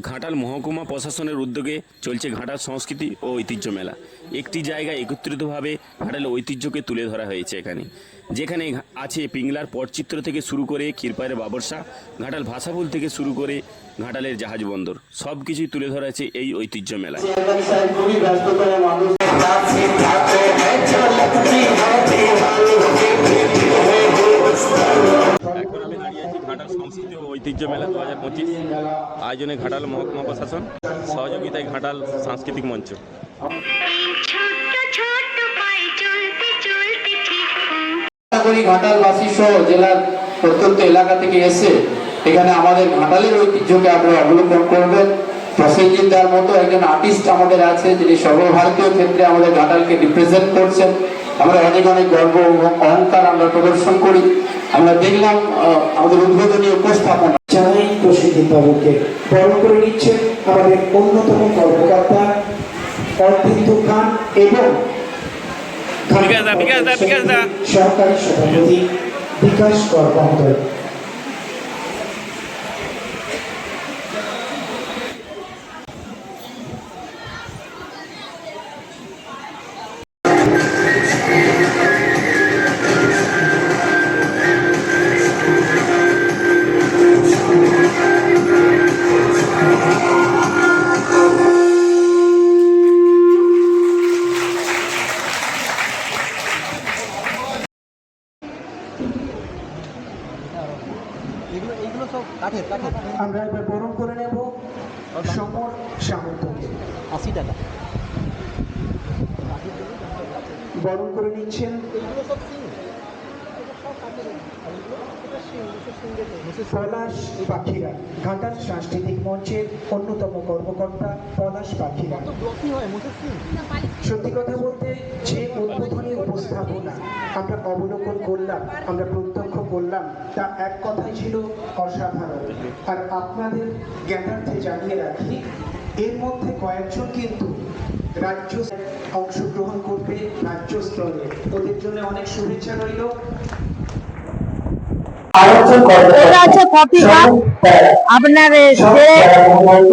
ঘাটাল মহকুমা প্রশাসনের উদ্যোগে চলছে ঘাটাল সংস্কৃতি ও ঐতিহ্য মেলা। একটি জায়গায় একত্রিতভাবে ঘাটালের ঐতিহ্যকে তুলে ধরা হয়েছে এখানে। যেখানে আছে পিংলার পটচিত্র থেকে শুরু করে ক্ষীরপায়ের বাবরসা, ঘাটাল ভাষাভুল থেকে শুরু করে ঘাটালের জাহাজ বন্দর। সব কিছুই তুলে ধরা আছে এই ঐতিহ্য মেলায়। ঐতিহ্য মেলা দু হাজার পঁচিশ আয়োজনে ঘাটাল মহকুমা প্রশাসন সহযোগিতায় ঘাটাল সাংস্কৃতিক মঞ্চ। ঘাটালবাসী সহ জেলার প্রত্যন্ত এলাকা থেকে এসে এখানে আমাদের ঘাটালের ঐতিহ্যকে আপনারা অবলম্বন করবেন। প্রসেনজিৎ দার মতো একজন আর্টিস্ট আমাদের আছে যিনি সর্বভারতীয় ক্ষেত্রে আমাদের ঘাটালকে রিপ্রেজেন্ট করছেন। আমরা অনেক অনেক গর্ব এবং অহংকার আমরা প্রদর্শন করি। আমরা দেখলাম আমাদের উদ্বোধনী উপস্থাপনা জানাই প্রসেনজিৎ বাবুকে বরণ করে নিচ্ছেন আমাদের অন্যতম কর্মকর্তা অরবিন্দু খান এবং বিকাশ দা, বিকাশ দা, বিকাশ দা। সহকারী সভাপতি বিকাশ কর মহোদয় আমরা এবার বরণ করে নেব সমর সামন্তকে। আশি টাকা বরণ করে নিচ্ছেন এগুলো সব পলাশ পাখিরা। ঘাটাল সাংস্কৃতিক মঞ্চের অন্যতম কর্মকর্তা পলাশ পাখিরা। সত্যি কথা বলতে যে উদ্বোধনী উপস্থাপনা আমরা অবলোকন করলাম আমরা প্রত্যক্ষ করলাম তা এক কথাই ছিল অসাধারণ। আর আপনাদের জ্ঞানার্থে জানিয়ে রাখি এর মধ্যে কয়েকজন কিন্তু রাজ্য অংশগ্রহণ করবে রাজ্য স্তরে। ওদের জন্য অনেক শুভেচ্ছা রইল। এটা হচ্ছে কফি কাপ আপনার সে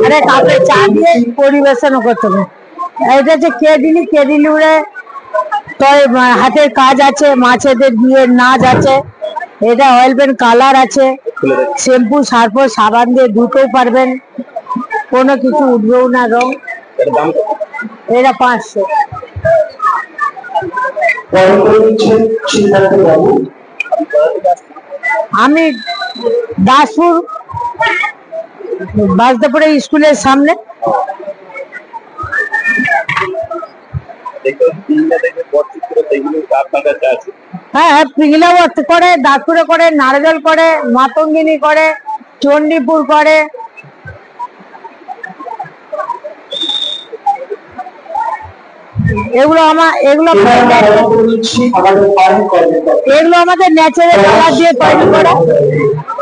আরে কাপে চা দিয়ে পরিবেশন করতে হবে। এটা হচ্ছে কেডিলি হাতের কাজ আছে মাছেদের বিয়ের নাচ আছে এটা অয়েল পেন কালার আছে শ্যাম্পু সার্ফ সাবান দিয়ে ধুতেও পারবেন। কোনো কিছু উঠবেও না রং। এটা পাঁচশো বরণ করে নিচ্ছেন সিদ্ধার্থ বাবু আমি দাসপুর বাসদাপুরে স্কুলের সামনে। হ্যাঁ হ্যাঁ পিংলাও করে দাসপুরে করে নারকেল করে মাতঙ্গিনী করে চণ্ডীপুর করে এগুলো আমার এগুলো এগুলো আমাদের ন্যাচারাল কালার দিয়ে তৈরি করা।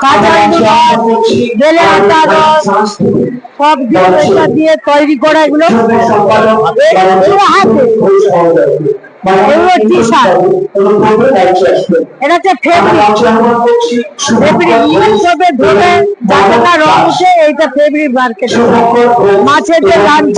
কাঁচা বেলে আটা সব দিয়ে তৈরি করা এগুলো। এগুলো হাতে এগুলো টি-শার্ট। এটা হচ্ছে ফেব্রিক ফেব্রিক ইউজ ধরে যাতে না রং উঠে এইটা ফেব্রিক মার্কেট মাছের যে লাঞ্চ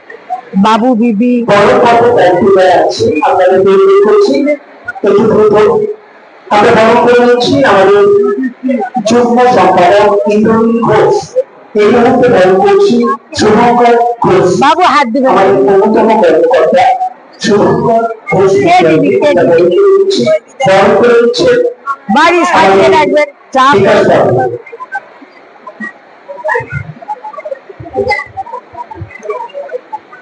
বাবু বিবি। আমরা বরণ করে নিচ্ছি আমাদের যুগ্ম সম্পাদক ইন্দ্রনীল ঘোষ। এই মুহূর্তে বরণ করছি শুভঙ্কর ঘোষ। বাবু হাত দিবে আমাদের অন্যতম কর্মকর্তা শুভঙ্কর ঘোষ? বরণ করে নিচ্ছি বাড়ি সাজিয়ে রাখবেন চা বিকাশ বাবু এবার আমরা বরণ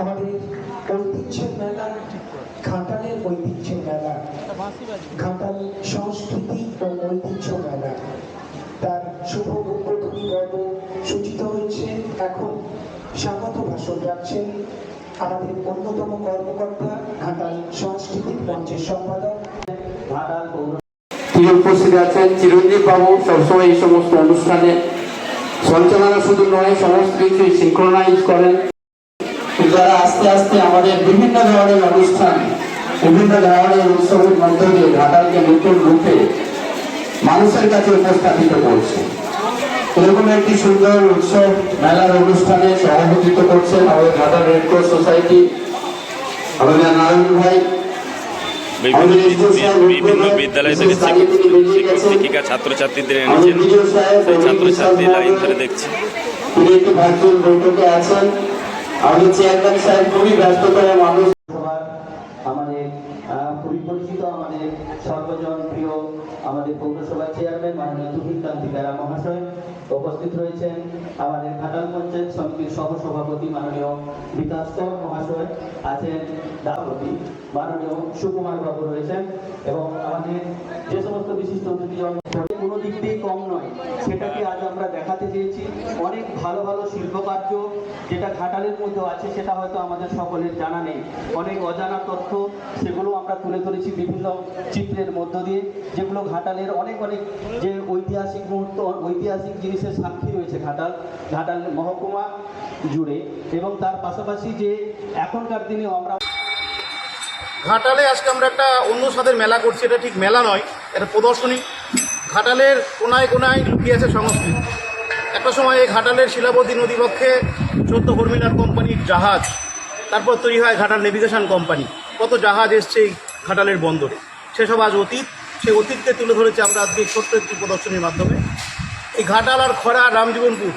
আমাদের ঐতিহ্যের মেলা, ঘাটালের ঐতিহ্যের মেলা, ঘাটাল সংস্কৃতি ও ঐতিহ্য মেলা। তার শুভ উদ্বোধনী পর্ব সূচিত হয়েছে। এখন স্বাগত ভাষণ রাখছেন আমাদের অন্যতম কর্মকর্তা, ঘাটাল সাংস্কৃতিক মঞ্চের সম্পাদক। উপস্থিত আছেন? চিরঞ্জীব বাবু, সবসময় এই সমস্ত অনুষ্ঠানে সঞ্চালনা শুধু নয়, সমস্ত কিছু সিঙ্ক্রোনাইজ করেন। যারা আস্তে আস্তে আমাদের বিভিন্ন ধরনের অনুষ্ঠান বিভিন্ন ধরনের উৎসবের মধ্য দিয়ে ঘাটালকে নতুন রূপে মানুষের কাছে উপস্থাপিত করছে। এরকম একটি সুন্দর উৎসব মেলার অনুষ্ঠানে সভাপতিত্ব করছেন আমাদের ঘাটাল রেড ক্রস সোসাইটি আমাদের নারায়ণ ভাই। বিভিন্ন বিদ্যালয় থেকে শিক্ষক শিক্ষক শিক্ষিকা ছাত্রছাত্রীদের এনেছেন। সেই ছাত্রছাত্রী লাইন ধরে দেখছে। তিনি একটি ভার্চুয়াল বৈঠকে আছেন। আমাদের চেয়ারম্যান সাহেব খুবই ব্যস্ততম মানুষ। আমাদের খুবই পরিচিত আমাদের সর্বজন প্রিয় আমাদের পৌরসভার চেয়ারম্যান মাননীয় তুহিন কান্তি বেরা মহাশয় উপস্থিত রয়েছেন। আমাদের ঘাটাল পঞ্চায়েত সমিতির সহসভাপতি মাননীয় বিকাশ কর মহাশয় আছেন। দাপতি মাননীয় সুকুমার বাবু রয়েছেন এবং আমাদের যে সমস্ত বিশিষ্ট অতিথিজন কোনো দিক দিয়ে কম নয়। সেটাকে আজ আমরা দেখাতে চেয়েছি। অনেক ভালো ভালো শিল্পকার্য যেটা ঘাটালের মধ্যে আছে, সেটা হয়তো আমাদের সকলের জানা নেই। অনেক অজানা তথ্য সেগুলো আমরা তুলে ধরেছি বিভিন্ন চিত্রের মধ্য দিয়ে, যেগুলো ঘাটালের অনেক অনেক যে ঐতিহাসিক মুহূর্ত, ঐতিহাসিক জিনিসের সাক্ষী রয়েছে ঘাটাল ঘাটাল মহকুমা জুড়ে। এবং তার পাশাপাশি যে এখনকার দিনে আমরা ঘাটালে আজকে আমরা একটা অন্য স্বাদের মেলা করছি, এটা ঠিক মেলা নয়, এটা প্রদর্শনী। ঘাটালের কোনায় কোনায় লুকিয়ে আছে সংস্কৃতি। একটা সময় এই ঘাটালের শিলাবতী নদীপক্ষে চোদ্দ হরমিনার কোম্পানির জাহাজ, তারপর তৈরি হয় ঘাটাল নেভিগেশন কোম্পানি। কত জাহাজ এসছে এই ঘাটালের বন্দরে। সেসব আজ অতীত, সেই অতীতকে তুলে ধরেছে আমরা আজকে ছোট্ট একটি প্রদর্শনীর মাধ্যমে। এই ঘাটাল আর খরা রামজীবনপুর,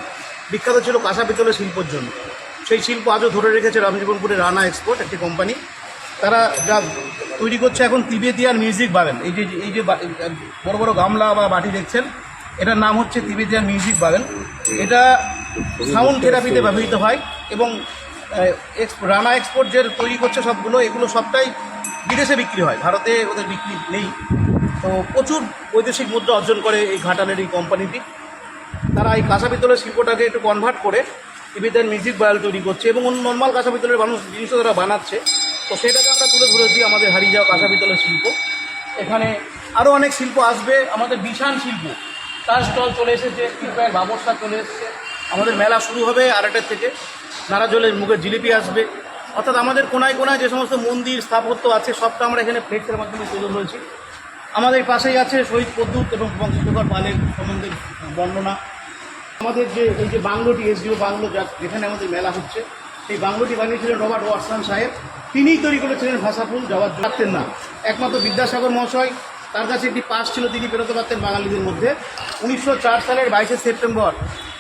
বিখ্যাত ছিল কাঁসা পিতলের শিল্পর জন্য। সেই শিল্প আজও ধরে রেখেছে রামজীবনপুরের রানা এক্সপোর্ট, একটি কোম্পানি। তারা যা তৈরি করছে এখন তিবেতিয়ান মিউজিক বাগান। এই যে এই যে বড় বড় গামলা বা বাটি দেখছেন, এটার নাম হচ্ছে তিবেতিয়ান মিউজিক বাগান। এটা সাউন্ড থেরাপিতে ব্যবহৃত হয় এবং রানা এক্সপোর্ট যে তৈরি করছে সবগুলো, এগুলো সবটাই বিদেশে বিক্রি হয়। ভারতে ওদের বিক্রি নেই। তো প্রচুর বৈদেশিক মুদ্রা অর্জন করে এই ঘাটালের এই কোম্পানিটি। তারা এই কাঁসা পিতলের শিল্পটাকে একটু কনভার্ট করে টিভিদের মিউজিক বায়াল তৈরি করছে এবং নর্মাল কাঁসা পিতলের মানুষ জিনিসও তারা বানাচ্ছে। তো সেটাকে আমরা তুলে ধরেছি আমাদের হারিয়ে যাওয়া কাঁসা শিল্প। এখানে আরও অনেক শিল্প আসবে, আমাদের বিশান শিল্প। তার স্টল চলে এসেছে শিল্পের ব্যবস্থা চলে এসেছে। আমাদের মেলা শুরু হবে আড়াইটার থেকে। নারাজলের মুখে জিলিপি আসবে। অর্থাৎ আমাদের কোনায় কোনায় যে সমস্ত মন্দির, স্থাপত্য আছে, সবটা আমরা এখানে ফ্লেক্সের মাধ্যমে তুলে ধরেছি। আমাদের পাশেই আছে শহীদ পদ্মুত এবং বংশোদ্ধার পালের সম্বন্ধে বর্ণনা। আমাদের যে, এই যে বাংলোটি, এসডিও বাংলো যেখানে আমাদের মেলা হচ্ছে, সেই বাংলোটি বানিয়েছিলেন রবার্ট ওয়াটসন সাহেব। তিনিই তৈরি করেছিলেন ভাষাফুল যাওয়ার পারতেন না। একমাত্র বিদ্যাসাগর মহাশয়, তার কাছে একটি পাস ছিল, তিনি বেরোতে পারতেন বাঙালিদের মধ্যে। উনিশশো চার সালের বাইশে September,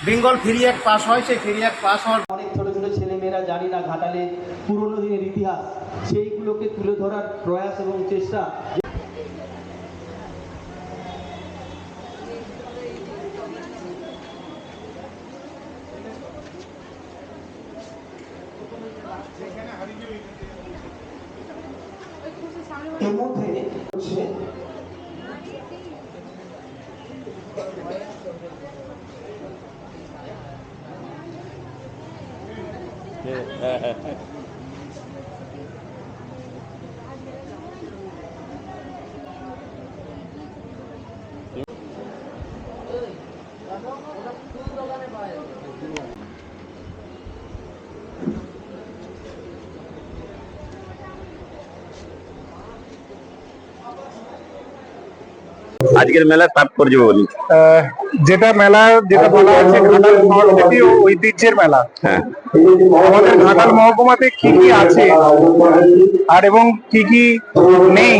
Bengal ferry act pass হয়। সেই ফেরি অ্যাক্ট পাস হওয়ার অনেক ছোট ছোট ছেলেমেয়েরা জানি না ঘাটালে পুরনো দিনের ইতিহাস। সেইগুলোকে তুলে ধরার প্রয়াস এবং চেষ্টা। এর মধ্যে হচ্ছে হ্যাঁ হ্যাঁ আজকের মেলার তাৎপর্য বলি। যেটা মেলা যেটা বলা আছে ঘাটাল সংস্কৃতি ও ঐতিহ্যের মেলা। হ্যাঁ। আমাদের ঘাটাল মহকুমাতে কি কি আছে? আর এবং কি কি নেই?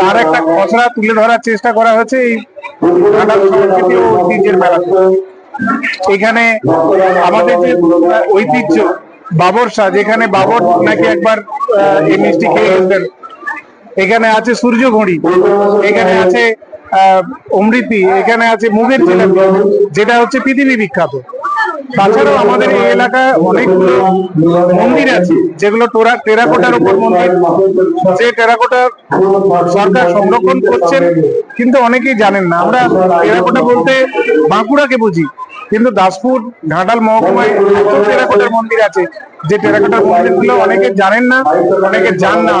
তার একটা খসড়া তুলে ধরার চেষ্টা করা হয়েছে এই ঘাটাল সংস্কৃতি ও ঐতিহ্যের মেলা। এখানে আমাদের যে ঐতিহ্য বাবরসা যেখানে বাবর নাকি একবার এই মিষ্টি খেয়ে এখানে আছে সূর্য ঘড়ি এখানে আছে অমৃতি, এখানে আছে মুগের জিলাপি যেটা হচ্ছে পৃথিবী বিখ্যাত। তাছাড়াও আমাদের এই এলাকায় অনেকগুলো মন্দির আছে, যেগুলো টোরা টেরাকোটার উপর মন্দির। যে টেরাকোটা সরকার সংরক্ষণ করছেন, কিন্তু অনেকেই জানেন না। আমরা টেরাকোটা বলতে বাঁকুড়াকে বুঝি, কিন্তু দাসপুর, ঘাটাল মহকুমায় এত টেরাকোটার মন্দির আছে। যে টেরাকোটার মন্দিরগুলো অনেকে জানেন না, অনেকে জান না।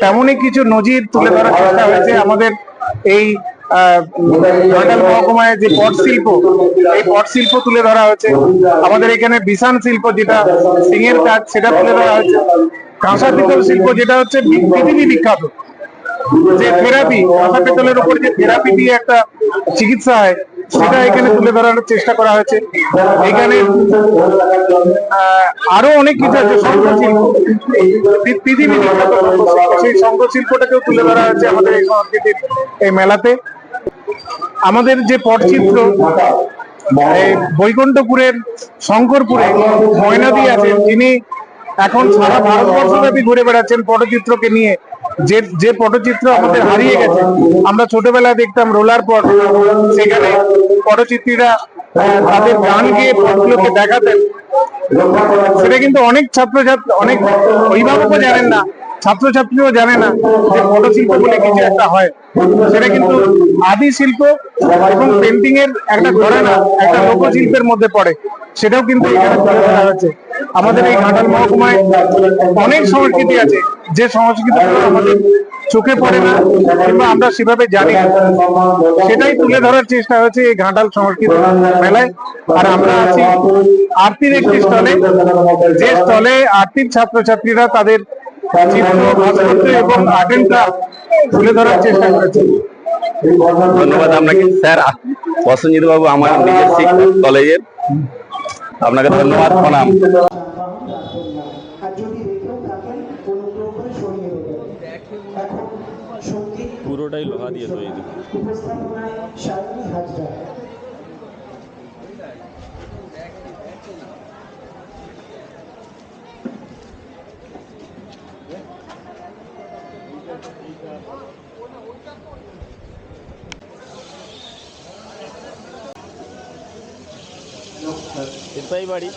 তেমনই কিছু নজির তুলে ধরার চেষ্টা হয়েছে আমাদের এই ঘাটাল মহকুমায় যে পট শিল্প, এই পট শিল্প তুলে ধরা হয়েছে। আমাদের এখানে বিশান শিল্প যেটা, সিংহের কাজ, সেটা তুলে ধরা হয়েছে। কাঁসা পিতল শিল্প যেটা হচ্ছে পৃথিবী বিখ্যাত। যে থেরাপি, কাঁসা পিতলের উপর যে থেরাপি দিয়ে একটা চিকিৎসা হয় সেটা এখানে তুলে ধরার চেষ্টা করা হয়েছে। এখানে আরও অনেক কিছু আছে শঙ্খ শিল্প পৃথিবী বিখ্যাত শঙ্খ শিল্প। সেই শঙ্খ শিল্পটাকেও তুলে ধরা হয়েছে আমাদের এই সংস্কৃতির এই মেলাতে। আমাদের যে পটচিত্র বৈকুণ্ঠপুরের শঙ্করপুরে ময়নাদি আছেন যিনি এখন সারা ভারতবর্ষব্যাপী ঘুরে বেড়াচ্ছেন পটচিত্রকে নিয়ে। যে যে পটচিত্র আমাদের হারিয়ে গেছে, আমরা ছোটবেলায় দেখতাম রোলার পট সেখানে পটচিত্রীরা তাদের গান গেয়ে পটগুলোকে দেখাতেন। সেটা কিন্তু অনেক ছাত্রছাত্রী, অনেক অভিভাবকও জানেন না, ছাত্রছাত্রীও জানে না যে পটশিল্প বলে কিছু একটা হয়। সেটা কিন্তু আদি শিল্প এবং পেন্টিং এর একটা ঘরানা, একটা লোকশিল্পের মধ্যে পড়ে। সেটাও কিন্তু এখানে তুলে আমাদের এই ঘাটাল মহকুমায় অনেক সংস্কৃতি আছে। যে সংস্কৃতি আমাদের চোখে পড়ে না কিংবা আমরা সেভাবে জানি সেটাই তুলে ধরার চেষ্টা হয়েছে এই ঘাটাল সংস্কৃতি মেলায়। আর আমরা আছি আরতির একটি স্টলে। যে স্টলে আরতির ছাত্রছাত্রীরা তাদের তুলে ধরার চেষ্টা ধন্যবাদ আপনাকে। স্যার প্রসেনজিৎ বাবু আমার নিজের শিক্ষক কলেজের। আপনাকে ধন্যবাদ প্রণাম। পুরোটাই লোহা দিয়ে তৈরি। উপস্থাপনায় শালিনী হাজরা এটাই বাড়ি